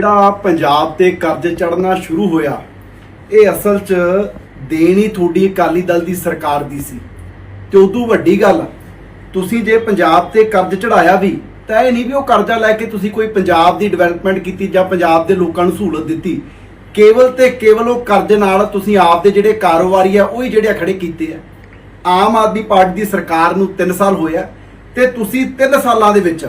ਜਿਹੜਾ ਪੰਜਾਬ ਤੇ ਕਰਜ਼ ਚੜਨਾ ਸ਼ੁਰੂ ਹੋਇਆ, ਇਹ ਅਸਲ 'ਚ ਦੇਣ ਹੀ ਤੁਹਾਡੀ ਅਕਾਲੀ ਦਲ ਦੀ ਸਰਕਾਰ ਦੀ ਸੀ। ਤੇ ਉਦੋਂ ਵੱਡੀ ਗੱਲ, ਤੁਸੀਂ ਜੇ ਪੰਜਾਬ ਤੇ ਕਰਜ਼ ਚੜਾਇਆ ਵੀ, ਤਾਂ ਇਹ ਨਹੀਂ ਵੀ ਉਹ ਕਰਜ਼ਾ ਲੈ ਕੇ ਤੁਸੀਂ ਕੋਈ ਪੰਜਾਬ ਦੀ ਡਿਵੈਲਪਮੈਂਟ ਕੀਤੀ ਜਾਂ ਪੰਜਾਬ ਦੇ ਲੋਕਾਂ ਨੂੰ ਸਹੂਲਤ ਦਿੱਤੀ। ਕੇਵਲ ਤੇ ਕੇਵਲ ਉਹ ਕਰਜ਼ੇ ਨਾਲ ਤੁਸੀਂ ਆਪ ਦੇ ਜਿਹੜੇ ਕਾਰੋਬਾਰੀ ਆ, ਉਹ ਹੀ ਜਿਹੜੇ ਖੜੇ ਕੀਤੇ ਆ। ਆਮ ਆਦਮੀ ਪਾਰਟੀ ਦੀ ਸਰਕਾਰ ਨੂੰ 3 ਸਾਲ ਹੋਇਆ ਤੇ ਤੁਸੀਂ 3 ਸਾਲਾਂ ਦੇ ਵਿੱਚ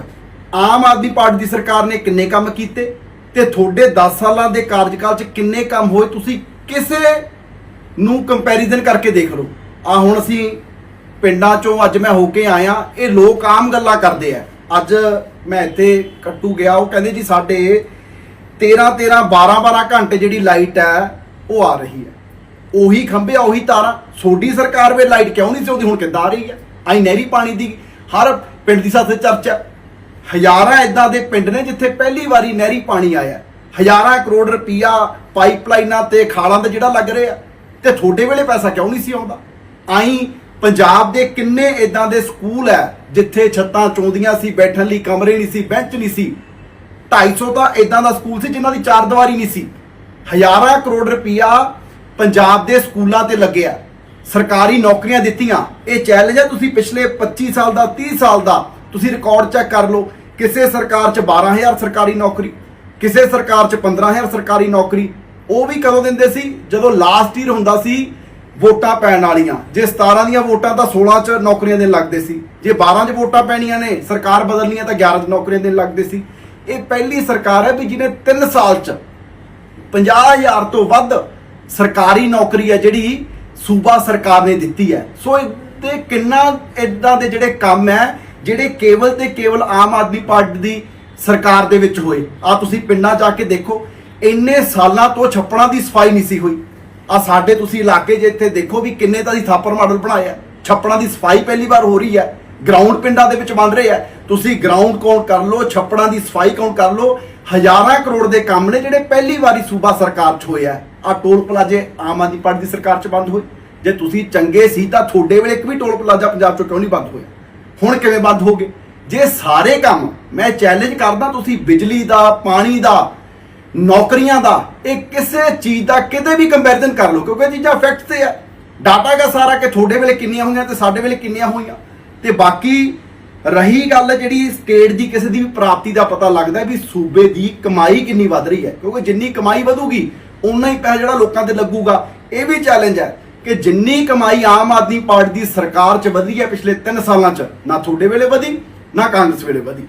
ਆਮ ਆਦਮੀ ਪਾਰਟੀ ਦੀ ਸਰਕਾਰ ਨੇ ਕਿੰਨੇ ਕੰਮ ਕੀਤੇ? ਤੇ ਤੁਹਾਡੇ 10 ਸਾਲਾਂ ਦੇ ਕਾਰਜਕਾਲ 'ਚ ਕਿੰਨੇ ਕੰਮ ਹੋਏ, ਤੁਸੀਂ ਕਿਸੇ ਨੂੰ ਕੰਪੈਰੀਜ਼ਨ ਕਰਕੇ ਦੇਖ ਲਓ। ਆ ਹੁਣ ਅਸੀਂ ਪਿੰਡਾਂ 'ਚੋਂ ਅੱਜ ਮੈਂ ਹੋ ਕੇ ਆਇਆ, ਇਹ ਲੋਕ ਆਮ ਗੱਲਾਂ ਕਰਦੇ ਆ। ਅੱਜ ਮੈਂ ਇੱਥੇ ਕੱਟੂ ਗਿਆ, ਉਹ ਕਹਿੰਦੇ ਜੀ ਸਾਡੇ 13 13 12 12 ਘੰਟੇ ਜਿਹੜੀ ਲਾਈਟ ਹੈ, ਉਹ ਆ ਰਹੀ ਹੈ। ਉਹੀ ਖੰਭੇ ਉਹੀ ਤਾਰਾਂ। ਸੋਡੀ ਸਰਕਾਰ ਵੇ ਲਾਈਟ ਕਿਉਂ ਨਹੀਂ ਸੀ ਆਉਂਦੀ? ਹੁਣ ਕਿੱਦਾਂ ਆ ਰਹੀ ਹੈ? ਆਈ ਨਹਿਰੀ ਪਾਣੀ ਦੀ ਹਰ ਪਿੰਡ ਦੀ ਸਾਥੇ ਚਰਚਾ। ਹਜ਼ਾਰਾਂ ਇਦਾਂ ਦੇ ਪਿੰਡ ਨੇ ਜਿੱਥੇ ਪਹਿਲੀ ਵਾਰੀ ਨਹਿਰੀ ਪਾਣੀ ਆਇਆ। ਹਜ਼ਾਰਾਂ ਕਰੋੜ ਰੁਪਈਆ ਪਾਈਪਲਾਈਨਾਂ ਤੇ ਖਾਲਾਂ ਤੇ ਜਿਹੜਾ ਲੱਗ ਰਿਹਾ। ਤੇ ਤੁਹਾਡੇ ਵੇਲੇ ਪੈਸਾ ਕਿਉਂ ਨਹੀਂ ਸੀ ਆਉਂਦਾ? ਆਈ ਪੰਜਾਬ ਦੇ ਕਿੰਨੇ ਇਦਾਂ ਦੇ ਸਕੂਲ ਹੈ ਜਿੱਥੇ ਛੱਤਾਂ ਚੌਂਦੀਆਂ ਸੀ, ਬੈਠਣ ਲਈ ਕਮਰੇ ਨਹੀਂ ਸੀ, ਬੈਂਚ ਨਹੀਂ ਸੀ। 250 ਤਾਂ ਇਦਾਂ ਦਾ ਸਕੂਲ ਸੀ ਜਿਨ੍ਹਾਂ ਦੀ ਚਾਰ ਦੀਵਾਰੀ ਨਹੀਂ ਸੀ। ਹਜ਼ਾਰਾਂ ਕਰੋੜ ਰੁਪਈਆ ਪੰਜਾਬ ਦੇ ਸਕੂਲਾਂ ਤੇ ਲੱਗਿਆ। ਸਰਕਾਰੀ ਨੌਕਰੀਆਂ ਦਿੱਤੀਆਂ। ਇਹ ਚੈਲੰਜ ਹੈ ਤੁਸੀਂ ਪਿਛਲੇ 25 ਸਾਲ ਦਾ 30 ਸਾਲ ਦਾ ਤੁਸੀਂ ਰਿਕਾਰਡ ਚੈੱਕ ਕਰ ਲਓ, ਕਿਸੇ ਸਰਕਾਰ 'ਚ 12000 ਸਰਕਾਰੀ ਨੌਕਰੀ, ਕਿਸੇ ਸਰਕਾਰ 'ਚ 15000 ਸਰਕਾਰੀ ਨੌਕਰੀ, ਉਹ ਵੀ ਕਦੋਂ ਦਿੰਦੇ ਸੀ? ਜਦੋਂ ਲਾਸਟ ਈਅਰ ਹੁੰਦਾ ਸੀ, ਵੋਟਾਂ ਪੈਣ ਵਾਲੀਆਂ। ਜੇ 17 ਦੀਆਂ ਵੋਟਾਂ ਤਾਂ 16 'ਚ ਨੌਕਰੀਆਂ ਦੇਣ ਲੱਗਦੇ ਸੀ। ਜੇ 12 'ਚ ਵੋਟਾਂ ਪੈਣੀਆਂ ਨੇ, ਸਰਕਾਰ ਬਦਲਣੀਆਂ ਤਾਂ 11 'ਚ ਨੌਕਰੀਆਂ ਦੇਣ ਲੱਗਦੇ ਸੀ। ਇਹ ਪਹਿਲੀ ਸਰਕਾਰ ਹੈ ਵੀ ਜਿਹਨੇ 3 ਸਾਲ 'ਚ 50000 ਤੋਂ ਵੱਧ ਸਰਕਾਰੀ ਨੌਕਰੀ ਹੈ ਜਿਹੜੀ ਸੂਬਾ ਸਰਕਾਰ ਨੇ ਦਿੱਤੀ ਹੈ। ਸੋ ਤੇ ਕਿੰਨਾ ਇਦਾਂ ਦੇ ਜਿਹੜੇ ਕੰਮ ਹੈ ਜਿਹੜੇ ਕੇਵਲ ਤੇ ਕੇਵਲ ਆਮ ਆਦਮੀ ਪਾਰਟੀ ਦੀ ਸਰਕਾਰ ਦੇ ਵਿੱਚ ਹੋਏ। ਆ ਤੁਸੀਂ ਪਿੰਡਾਂ ਜਾ ਕੇ ਦੇਖੋ, ਇੰਨੇ ਸਾਲਾਂ ਤੋਂ ਛੱਪੜਾਂ ਦੀ ਸਫ਼ਾਈ ਨਹੀਂ ਸੀ ਹੋਈ। ਆ ਸਾਡੇ ਤੁਸੀਂ ਇਲਾਕੇ 'ਚ ਇੱਥੇ ਦੇਖੋ ਵੀ ਕਿੰਨੇ ਤਾਂ ਦੀ ਥਾਪਰ ਮਾਡਲ ਬਣਾਇਆ ਛੱਪੜਾਂ ਦੀ ਸਫ਼ਾਈ ਪਹਿਲੀ ਵਾਰ ਹੋ ਰਹੀ ਹੈ ਗਰਾਊਂਡ ਪਿੰਡਾਂ ਦੇ ਵਿੱਚ ਬਣ ਰਹੇ ਆ। ਤੁਸੀਂ ਗਰਾਊਂਡ ਕਾਊਂਟ ਕਰ ਲਓ, ਛੱਪੜਾਂ ਦੀ ਸਫ਼ਾਈ ਕਾਊਂਟ ਕਰ ਲਓ, ਹਜ਼ਾਰਾਂ ਕਰੋੜ ਦੇ ਕੰਮ ਨੇ ਜਿਹੜੇ ਪਹਿਲੀ ਵਾਰੀ ਸੂਬਾ ਸਰਕਾਰ 'ਚ ਹੋਏ ਆ। ਆ ਟੋਲ ਪਲਾਜ਼ੇ ਆਮ ਆਦਮੀ ਪਾਰਟੀ ਦੀ ਸਰਕਾਰ 'ਚ ਬੰਦ ਹੋਏ। ਜੇ ਤੁਸੀਂ ਚੰਗੇ ਸੀ ਤਾਂ ਤੁਹਾਡੇ ਵੇਲੇ ਇੱਕ ਵੀ ਟੋਲ ਪਲਾਜ਼ਾ ਪੰਜਾਬ 'ਚੋਂ ਕਿਉਂ ਨਹੀਂ ਬੰਦ ਹੋਇਆ? ਹੁਣ ਕਿਵੇਂ ਬੰਦ ਹੋ ਗਏ? ਜੇ ਸਾਰੇ ਕੰਮ ਮੈਂ ਚੈਲੰਜ ਕਰਦਾ ਤੁਸੀਂ ਬਿਜਲੀ ਦਾ, ਪਾਣੀ ਦਾ, ਨੌਕਰੀਆਂ ਦਾ, ਇਹ ਕਿਸੇ ਚੀਜ਼ ਦਾ ਕਿਤੇ ਵੀ ਕੰਪੈਰੀਜ਼ਨ ਕਰ ਲਓ, ਕਿਉਂਕਿ ਇਹ ਚੀਜ਼ਾਂ ਫੈਕਟ ਤੇ ਆ। ਡਾਟਾ ਦਾ ਸਾਰਾ ਕਿ ਤੁਹਾਡੇ ਵੇਲੇ ਕਿੰਨੀਆਂ ਹੋਈਆਂ ਤੇ ਸਾਡੇ ਵੇਲੇ ਕਿੰਨੀਆਂ ਹੋਈਆਂ। ਤੇ ਬਾਕੀ ਰਹੀ ਗੱਲ ਜਿਹੜੀ ਸਟੇਟ ਦੀ ਕਿਸੇ ਦੀ ਵੀ ਪ੍ਰਾਪਤੀ ਦਾ ਪਤਾ ਲੱਗਦਾ ਵੀ ਸੂਬੇ ਦੀ ਕਮਾਈ ਕਿੰਨੀ ਵੱਧ ਰਹੀ ਹੈ, ਕਿਉਂਕਿ ਜਿੰਨੀ ਕਮਾਈ ਵਧੂਗੀ ਉਨਾ ਹੀ ਪੈਸਾ ਜਿਹੜਾ ਲੋਕਾਂ ਤੇ ਲੱਗੂਗਾ, ਇਹ ਵੀ ਚੈਲੰਜ ਹੈ। ਕਿ ਜਿੰਨੀ ਕਮਾਈ ਆਮ ਆਦਮੀ ਪਾਰਟੀ ਦੀ ਸਰਕਾਰ 'ਚ ਵਧੀ ਹੈ ਪਿਛਲੇ 3 ਸਾਲਾਂ 'ਚ, ਨਾ ਤੁਹਾਡੇ ਵੇਲੇ ਵਧੀ, ਨਾ ਕਾਂਗਰਸ ਵੇਲੇ ਵਧੀ।